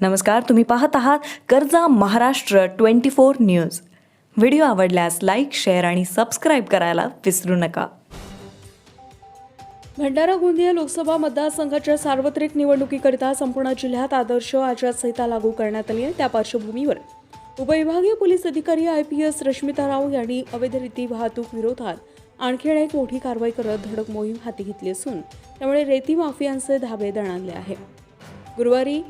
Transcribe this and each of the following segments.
नमस्कार तुम्ही पाहत आहात कर्जा Maharashtra twenty four news. Video आवडल्यास लाईक शेअर आणि सबस्क्राईब करायला विसरू नका. भंडारा गोंदिया लोकसभा मतदारसंघाच्या सार्वत्रिक निवडणुकीकरिता संपूर्ण जिल्ह्यात आदर्श आचारसंहिता लागू करण्यात आली आहे. त्या पार्श्वभूमीवर उपविभागीय पोलीस अधिकारी I P S Rashmita Rao यांनी अवैधरीती वाहतूक विरोधात आणखीन एक मोठी कारवाई करत धडक मोहीम हाती घेतली असून त्यामुळे रेती माफियांचे धाबे दणाणले आहे गुरुवारी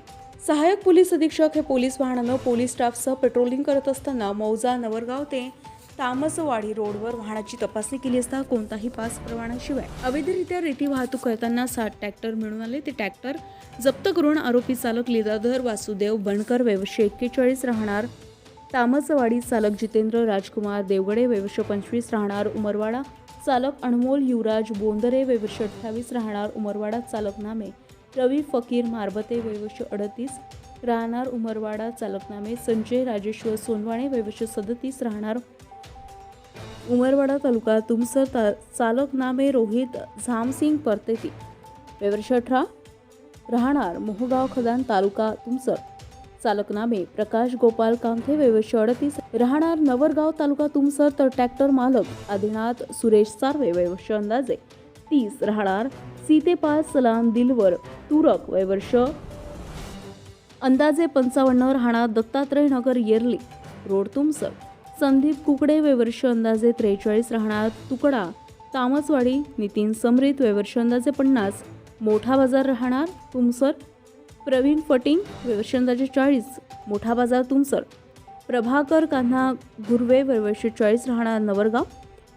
सहाय्यक पोलीस अधीक्षक हे पोलीस वाहनानं पोलीस स्टाफसह पेट्रोलिंग करत असताना मौजा नवरगाव ते तामसवाडी रोडवर वाहनाची तपासणी केली असता कोणताही पास परवानाशिवाय अवैधरित्या रेती वाहतूक करताना सात ट्रॅक्टर मिळून आले. ते ट्रॅक्टर जप्त करून आरोपी चालक लीलाधर वासुदेव बनकर वयवर्ष एक्केचाळीस राहणार. तामसवाडी चालक जितेंद्र राजकुमार देवगडे वयवर्ष पंचवीस राहणार. उमरवाडा चालक अनमोल युवराज बोंदरे वयवर्ष अठ्ठावीस राहणार. उमरवाडा चालक नामे रवी फकीर मारबते वयवर्ष अडतीस राहणार उमरवाडा चालकनामे संजय राजेश्वर सोनवाणे वयवर्ष सदतीस राहणार. उमरवाडा तालुका तुमसर ता चालकनामे रोहित झामसिंग परतेती. वयवर्ष अठरा राहणार मोहगाव खदान तालुका तुमसर. चालकनामे प्रकाश गोपाल कामथे वयवर्ष अडतीस राहणार नवरगाव तालुका तुमसर तर ट्रॅक्टर मालक आदिनाथ सुरेश सारवे वयवर्ष अंदाजे. तीस राहणार. सीतेपाल सलाम दिलवर तुरक वयवर्ष. अंदाजे पंचावन्न राहणार दत्तात्रय नगर येरली. रोड तुमसर. संदीप कुकडे वयवर्ष अंदाजे त्रेचाळीस राहणार तुकडा. तामसवाडी नितीन समरीत वयवर्ष अंदाजे पन्नास. मोठा बाजार राहणार तुमसर. प्रवीण फटिंग वयवर्ष अंदाजे चाळीस. मोठा बाजार तुमसर. प्रभाकर कान्हा गुरवे वयवर्ष चाळीस राहणार नवरगाव.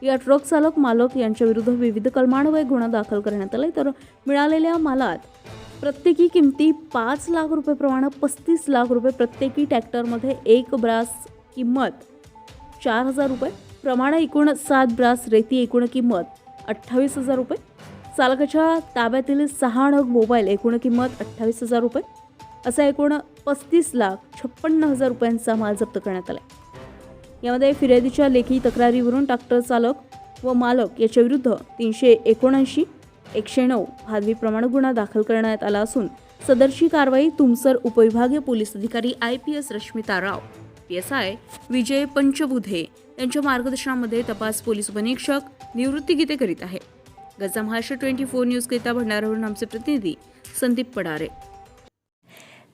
या ट्रक चालक मालक यांच्या विरुद्ध विविध कलमान्वये गुन्हा दाखल करण्यात आलाय. तर मिळालेल्या मालात प्रत्येकी किमती पाच लाख रुपयेप्रमाणे पस्तीस लाख रुपये प्रत्येकी ट्रॅक्टरमध्ये एक ब्रास किंमत चार हजार रुपये प्रमाणे एकूण सात ब्रास रेती एकूण किंमत अठ्ठावीस हजार रुपये. चालकाच्या ताब्यातील सहा नग मोबाईल एकूण किंमत अठ्ठावीस हजार रुपये असा एकूण पस्तीस लाख छप्पन्न हजार रुपयांचा माल जप्त करण्यात आला यामध्ये फिर्यादीच्या लेखी तक्रारीवरून ट्रॅक्टर चालक व मालक याच्या विरुद्ध तीनशे एकोणऐंशी एकशे नऊ भादवी प्रमाण गुन्हा दाखल करण्यात आला असून सदरची कारवाई तुमसर उपविभागीय पोलीस अधिकारी I P S Rashmita Rao P S I Vijay Panchbudhe यांच्या मार्गदर्शनामध्ये तपास पोलीस उपनिरीक्षक निवृत्ती गीते करीत आहे गजा महाराष्ट्र ट्वेंटी फोर न्यूजकरिता भंडारावरून आमचे प्रतिनिधी संदीप पडारे.